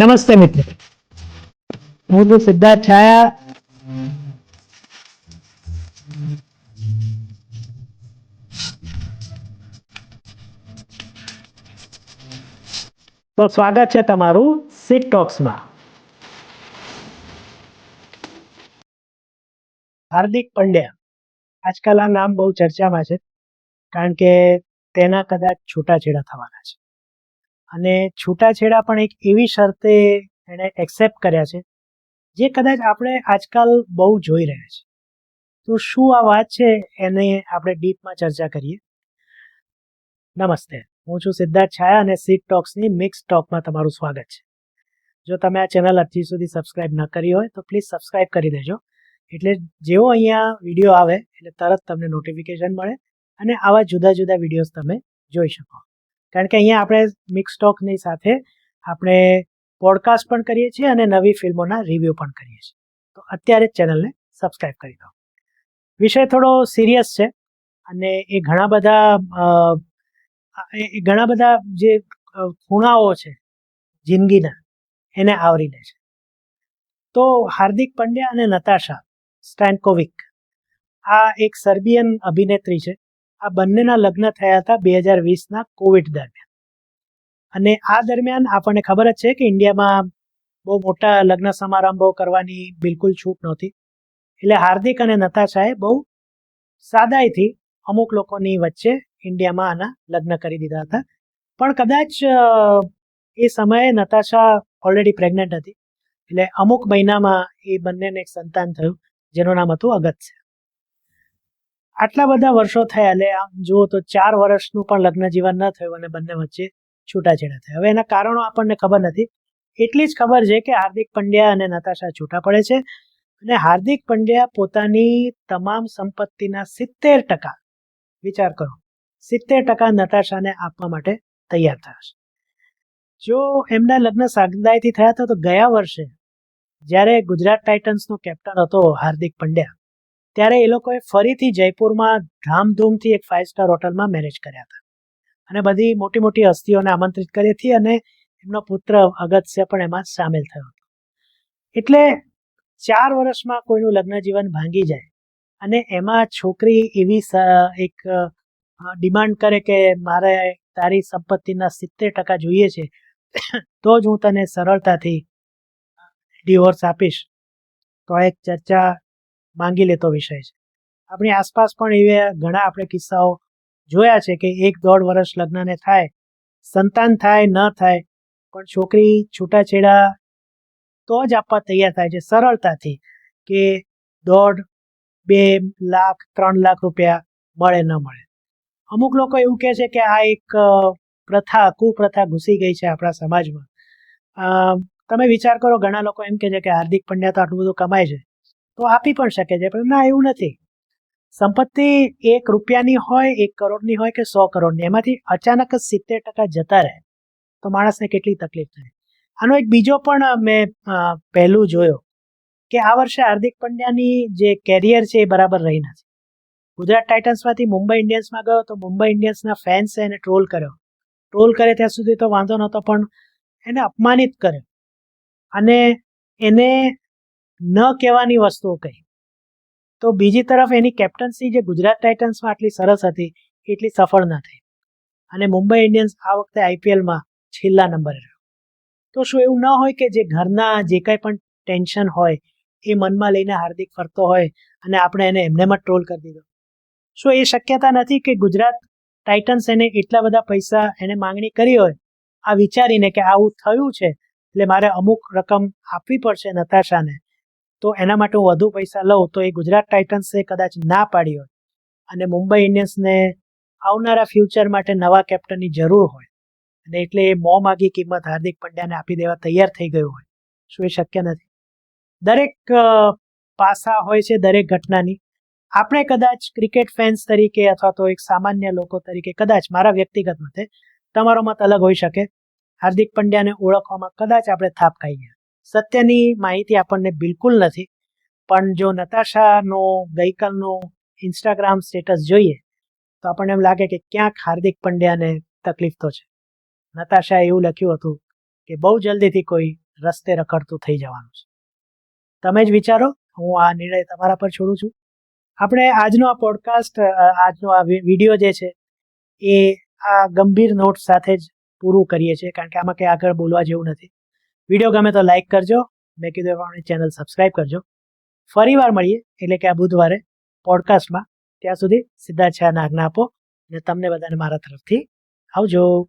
નમસ્તે મિત્રો હું છું સિદ્ધાર્થ છાયા તો સ્વાગત છે તમારું સિટ ટોક્સમાં હાર્દિક પંડ્યા આજકાલ આ નામ બહુ ચર્ચામાં છે કારણ કે તેના કદાચ છૂટાછેડા થવાના છે અને છૂટાછેડા પણ એક એવી શરતે એણે એક્સેપ્ટ કર્યા છે, જે કદાચ આપણે આજકાલ બહુ જોઈ રહ્યા છે તો શું આ વાત છે એને આપણે ડીપમાં ચર્ચા કરીએ? નમસ્તે, હું છું સિદ્ધાર્થ છાયા અને સીટ ટોક્સની મિક્સ ટોકમાં તમારું સ્વાગત છે. જો તમે આ ચેનલ હજી સુધી સબસ્ક્રાઇબ ન કરી હોય, તો પ્લીઝ સબસ્ક્રાઇબ કરી દેજો. એટલે જેવો અહીંયા વીડિયો આવે, એટલે તરત તમને નોટિફિકેશન મળે અને આવા જુદા જુદા વિડીયોઝ તમે જોઈ શકો. કારણ કે અહીંયા આપણે મિક્સ ટોકની સાથે આપણે પોડકાસ્ટ પણ કરીએ છીએ અને નવી ફિલ્મોના રિવ્યૂ પણ કરીએ છીએ. તો અત્યારે જ ચેનલને સબસ્ક્રાઈબ કરી દો. વિષય થોડો સિરિયસ છે અને એ ઘણા બધા એ ઘણા બધા જે ખૂણાઓ છે જિંદગીના, એને આવરી લે છે. તો હાર્દિક પંડ્યા અને નતાશા સ્ટેન્કોવિક આ એક સર્બિયન અભિનેત્રી છે. આ બંનેના લગ્ન થયા હતા બે હજાર વીસના કોવિડ દરમિયાન. અને આ દરમિયાન આપણને ખબર જ છે કે ઇન્ડિયામાં બહુ મોટા લગ્ન સમારંભો કરવાની બિલકુલ છૂટ નહોતી. એટલે હાર્દિક અને નતાશાએ બહુ સાદાઈથી અમુક લોકોની વચ્ચે ઇન્ડિયામાં આના લગ્ન કરી દીધા હતા. પણ કદાચ એ સમયે નતાશા ઓલરેડી પ્રેગ્નન્ટ હતી. એટલે અમુક મહિનામાં એ બંનેને એક સંતાન થયું, જેનું નામ હતું અગત્ય. આટલા બધા વર્ષો થયા એટલે આમ જુઓ તો ચાર વર્ષનું પણ લગ્ન જીવન ન થયું અને બંને વચ્ચે છૂટાછેડા થયા. હવે એના કારણો આપણને ખબર નથી. એટલી જ ખબર છે કે હાર્દિક પંડ્યા અને નતાશા છૂટા પડે છે અને હાર્દિક પંડ્યા પોતાની તમામ સંપત્તિના સિત્તેર ટકા, વિચાર કરો, સિત્તેર ટકા નતાશાને આપવા માટે તૈયાર થયા છે. જો એમના લગ્ન સાગદાયથી થયા હતા તો ગયા વર્ષે જ્યારે ગુજરાત ટાઇટન્સનો કેપ્ટન હતો હાર્દિક પંડ્યા ત્યારે એ લોકોએ ફરીથી જયપુરમાં ધામધૂમથી એક ફાઇવ સ્ટાર હોટલમાં મેરેજ કર્યા હતા. અને બધી મોટી મોટી હસ્તીઓને આમંત્રિત કરી હતી અને એમનો પુત્ર અગત્ય પણ એમાં સામેલ થયો હતો. એટલે ચાર વર્ષમાં કોઈનું લગ્ન જીવન ભાંગી જાય અને એમાં છોકરી એવી એક ડિમાન્ડ કરે કે મારે તારી સંપત્તિના સિત્તેર ટકા જોઈએ છે, તો જ હું તને સરળતાથી ડિવોર્સ આપીશ. તો એક ચર્ચા માંગી લેતો વિષય છે. આપણી આસપાસ પણ એવા ઘણા આપણે કિસ્સાઓ જોયા છે કે એક દોઢ વર્ષ લગ્નને થાય, સંતાન થાય, ન થાય, પણ છોકરી છૂટાછેડા તો જ આપવા તૈયાર થાય છે સરળતાથી કે દોઢ, બે લાખ, ત્રણ લાખ રૂપિયા મળે, ન મળે. અમુક લોકો એવું કહે છે કે આ એક પ્રથા, કુપ્રથા ઘૂસી ગઈ છે આપણા સમાજમાં. તમે વિચાર કરો, ઘણા લોકો એમ કહે છે કે હાર્દિક પંડ્યા તો આટલું બધું કમાય છે. તો આપી પણ શકે છે, પણ ના, એવું નથી. સંપત્તિ એક રૂપિયાની હોય, એક કરોડની હોય કે સો કરોડની, એમાંથી અચાનક જ સિત્તેર ટકા જતા રહે, તો માણસને કેટલી તકલીફ થાય. આનો એક બીજો પણ મેં પહેલું જોયો કે આ વર્ષે હાર્દિક પંડ્યાની જે કેરિયર છે એ બરાબર રહી નથી. ગુજરાત ટાઇટન્સમાંથી મુંબઈ ઇન્ડિયન્સમાં ગયો, તો મુંબઈ ઇન્ડિયન્સના ફેન્સે એને ટ્રોલ કર્યો. ટ્રોલ કરે ત્યાં સુધી તો વાંધો નહોતો, પણ એને અપમાનિત કર્યો. અને એને ન કહેવાની વસ્તુઓ કહી. તો બીજી તરફ એની કેપ્ટન્સી જે ગુજરાત ટાઇટન્સમાં આટલી સરસ હતી, એટલી સફળ ન થઈ. અને મુંબઈ ઇન્ડિયન્સ આ વખતે આઈપીએલમાં છેલ્લા નંબરે રહ્યો. તો શું એવું ન હોય કે જે ઘરના જે કંઈ પણ ટેન્શન હોય, એ મનમાં લઈને હાર્દિક ફરતો હોય અને આપણે એને એમને જ ટ્રોલ કરી દીધો? શું એ શક્યતા નથી કે ગુજરાત ટાઇટન્સ એને એટલા બધા પૈસા એને માંગણી કરી હોય, આ વિચારીને કે આવું થયું છે, એટલે મારે અમુક રકમ આપવી પડશે નતાશાને તો એના માટે હું વધુ પૈસા લઉં તો એ ગુજરાત ટાઇટન્સે કદાચ ના પાડી હોય. અને મુંબઈ ઇન્ડિયન્સને આવનારા ફ્યુચર માટે નવા કેપ્ટનની જરૂર હોય. અને એટલે એ મો માગી કિંમત હાર્દિક પંડ્યાને આપી દેવા તૈયાર થઈ ગયું હોય. શું એ શક્ય નથી? દરેક પાસા હોય છે દરેક ઘટનાની. આપણે કદાચ ક્રિકેટ ફેન્સ તરીકે અથવા તો એક સામાન્ય લોકો તરીકે કદાચ મારા વ્યક્તિગત મતે તમારો મત અલગ હોઈ શકે. હાર્દિક પંડ્યાને ઓળખવામાં કદાચ આપણે થાપ ખાઈ ગયા. સત્યની માહિતી આપણને બિલકુલ નથી. પણ જો નતાશાનો ગઈકાલનો ઇન્સ્ટાગ્રામ સ્ટેટસ જોઈએ, તો આપણને એમ લાગે કે ક્યાંક હાર્દિક પંડ્યાને તકલીફ તો છે. નતાશાએ એવું લખ્યું હતું કે બહુ જલ્દીથી કોઈ રસ્તે રખડતું થઈ જવાનું છે. તમે જ વિચારો, હું આ નિર્ણય તમારા પર છોડું છું. આપણે આજનો આ પોડકાસ્ટ આજનો આ વીડિયો જે છે, એ આ ગંભીર નોટ સાથે જ પૂરું કરીએ છીએ, કારણ કે આમાં કંઈ આગળ બોલવા જેવું નથી. વીડિયો ગમે તો લાઇક કરજો. મેં કીધું પ્રમાણે ચેનલ સબસ્ક્રાઈબ કરજો. ફરી વાર મળીએ, એટલે કે આ બુધવારે પોડકાસ્ટમાં ત્યાં સુધી સીધા છે આજ્ઞા આપો. અને તમને બધાને મારા તરફથી આવજો.